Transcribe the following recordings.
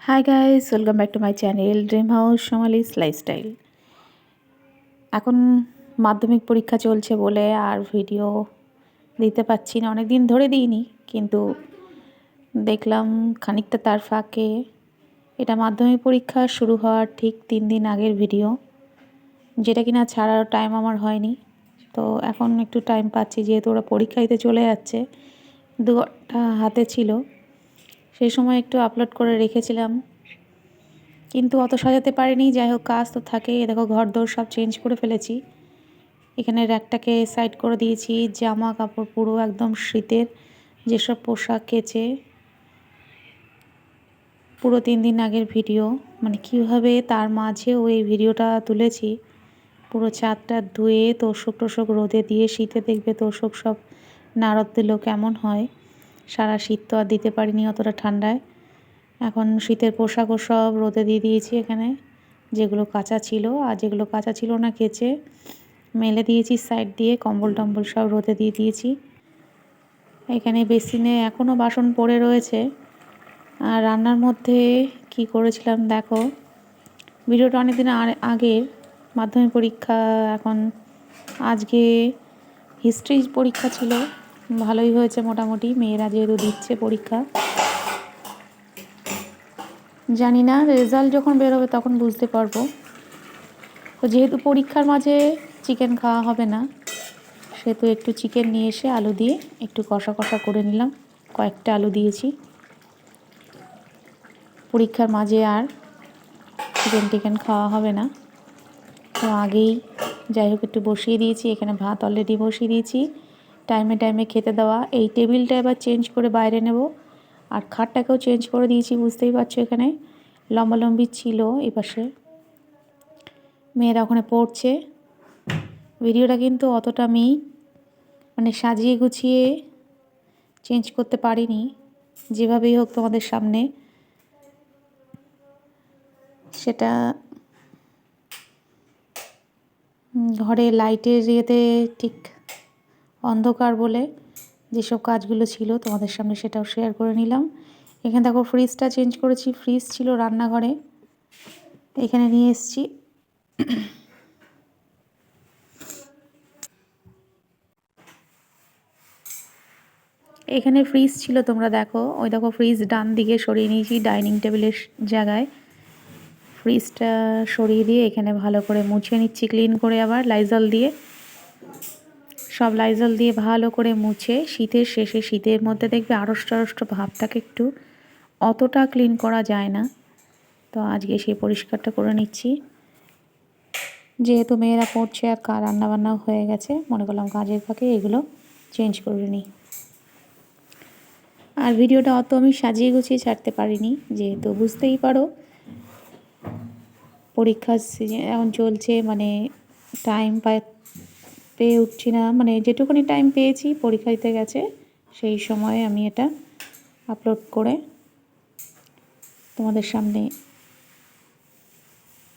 Hi guys welcome back to my channel dream house Somali's lifestyle এখন মাধ্যমিক পরীক্ষা চলছে বলে আর ভিডিও দিতে পারছি না অনেক দিন ধরে দিইনি, কিন্তু দেখলাম খানিকটা তার ফাঁকে এটা মাধ্যমিক পরীক্ষা শুরু হওয়ার ঠিক তিন দিন আগের ভিডিও যেটা কিনা ছাড়ার টাইম আমার হয়নি। তো এখন একটু টাইম পাচ্ছি, যেহেতু ওরা পরীক্ষা দিতে চলে যাচ্ছে, দু ঘণ্টা হাতে ছিল। সেই সময় একটু আপলোড করে রেখেছিলাম। কিন্তু অত সাজাতে পারিনি, যাই হোক কাজ তো থাকে। দেখো ঘর দৌড় সব চেঞ্জ করে ফেলেছি। এখানে র্যাকটাকে সাইড করে দিয়েছি জামা কাপড় পুরো একদম শীতের যেসব পোশাক কেচে। পুরো তিন দিন আগের ভিডিও। মানে কীভাবে তার মাঝেও এই ভিডিওটা তুলেছি। পুরো চাঁদটা ধুয়ে তোষক টোষক রোদে দিয়ে শীতে দেখবে তোষক সব নারদ দিল কেমন হয়। সারা শীত তো আর দিতে পারিনি অতটা ঠান্ডায়। এখন শীতের পোশাকও সব রোদে দিয়ে দিয়েছি এখানে। যেগুলো কাঁচা ছিল, আর যেগুলো কাঁচা ছিল না কেচে মেলে দিয়েছি সাইড দিয়ে, কম্বল টম্বল সব রোদে দিয়ে দিয়েছি। এখানে বেসিনে এখনও বাসন পড়ে রয়েছে। আর রান্নার মধ্যে কি করেছিলাম দেখো, ভিডিওটা অনেকদিন আগের। মাধ্যমিক পরীক্ষা এখন, আজকে হিস্ট্রি পরীক্ষা ছিল। ভালোই হয়েছে মোটামুটি। মেয়েরা যেহেতু দিচ্ছে পরীক্ষা। জানি না, রেজাল্ট যখন বেরোবে তখন বুঝতে পারব। তো যেহেতু পরীক্ষার মাঝে চিকেন খাওয়া হবে না, সেহেতু একটু চিকেন নিয়ে এসে আলু দিয়ে একটু কষা কষা করে নিলাম। কয়েকটা আলু দিয়েছি। পরীক্ষার মাঝে আর চিকেন টিকেন খাওয়া হবে না। তো আগেই যাই হোক একটু বসিয়ে দিয়েছি, এখানে ভাত অলরেডি বসিয়ে দিয়েছি। টাইমে টাইমে খেতে দেওয়া। এই টেবিলটা এবার চেঞ্জ করে বাইরে নেব। আর খাটটাকেও চেঞ্জ করে দিয়েছি, বুঝতেই পারছ এখানে। লম্বালম্বি ছিল এই পাশে। মেয়েরা ওখানে পড়ছে। ভিডিওটা কিন্তু অতটা আমি মানে সাজিয়ে গুছিয়ে চেঞ্জ করতে পারিনি। যেভাবেই হোক তোমাদের সামনে। সেটা ঘরে লাইটের ইয়েতে ঠিক অন্ধকার বলে যেসব কাজগুলো ছিল তোমাদের সামনে সেটাও শেয়ার করে নিলাম। এখানে দেখো ফ্রিজটা চেঞ্জ করেছি। ফ্রিজ ছিল রান্নাঘরে। এখানে নিয়ে এসছি। এখানে ফ্রিজ ছিল তোমরা দেখো। ওই দেখো ফ্রিজ ডান দিকে সরিয়ে নিয়েছি ডাইনিং টেবিলের জায়গায়। ফ্রিজটা সরিয়ে দিয়ে এখানে ভালো করে মুছে নিচ্ছি ক্লিন করে আবার লাইজল দিয়ে। সব লাইজল দিয়ে ভালো করে মুছে শীতের শেষে শীতের মধ্যে দেখবে আড়ষ্ট আড়ষ্ট ভাবটাকে একটু অতটা ক্লিন করা যায় না। তো আজকে সেই পরিষ্কারটা করে নিচ্ছি। যেহেতু মেয়েরা পড়ছে আর কার রান্নাবান্নাও হয়ে গেছে, মনে করলাম কাজের ফাঁকে এগুলো চেঞ্জ করে নিই। আর ভিডিওটা অত আমি সাজিয়ে গুছিয়ে ছাড়তে পারিনি, যেহেতু বুঝতেই পারো পরীক্ষার সিজন এখন চলছে মানে টাইম পায় পেয়ে উঠছি না। মানে যেটুকুনি টাইম পেয়েছি, পরীক্ষা দিতে গেছে, সেই সময়ে আমি এটা আপলোড করে তোমাদের সামনে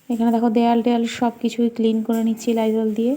এখানে দেখো দেয়াল টেয়াল সব কিছুই ক্লিন করে নিচ্ছি, লাইজল দিয়ে।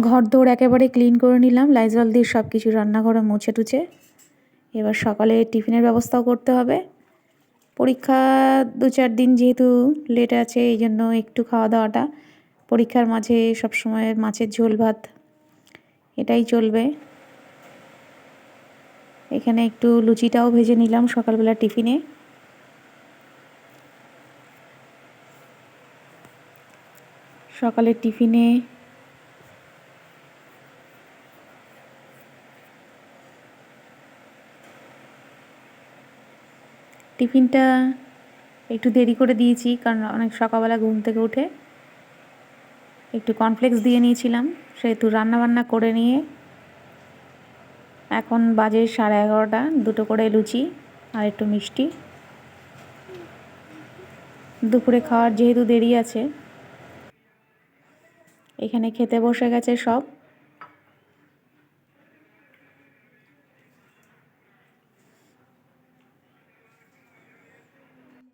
ঘর দৌড় একেবারে ক্লিন করে নিলাম লাইজল দিয়ে সব কিছু রান্নাঘরে মুছে টুছে। এবার সকালে টিফিনের ব্যবস্থাও করতে হবে। পরীক্ষা দু চার দিন যেহেতু লেট আছে, এই জন্য একটু খাওয়া দাওয়াটা। পরীক্ষার মাঝে সবসময় মাছের ঝোল, ভাত, এটাই চলবে। এখানে একটু লুচিটাও ভেজে নিলাম সকালবেলা টিফিনে। সকালের টিফিনে টিফিনটা একটু দেরি করে দিয়েছি, কারণ অনেক সকালবেলা ঘুম থেকে উঠে একটু কর্নফ্লেক্স দিয়ে নিয়েছিলাম, সেহেতু রান্নাবান্না করে নিয়ে এখন বাজে সাড়ে এগারোটা, দুটো করে লুচি আর একটু মিষ্টি। দুপুরে খাওয়ার যেহেতু দেরি আছে, এখানে খেতে বসে গেছে সব।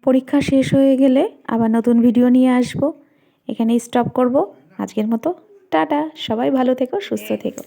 পরীক্ষা শেষ হয়ে গেলে আবার নতুন ভিডিও নিয়ে আসব। এখানে স্টপ করব। আজকের মতো, টাটা। সবাই ভালো থেকো, সুস্থ থেকো।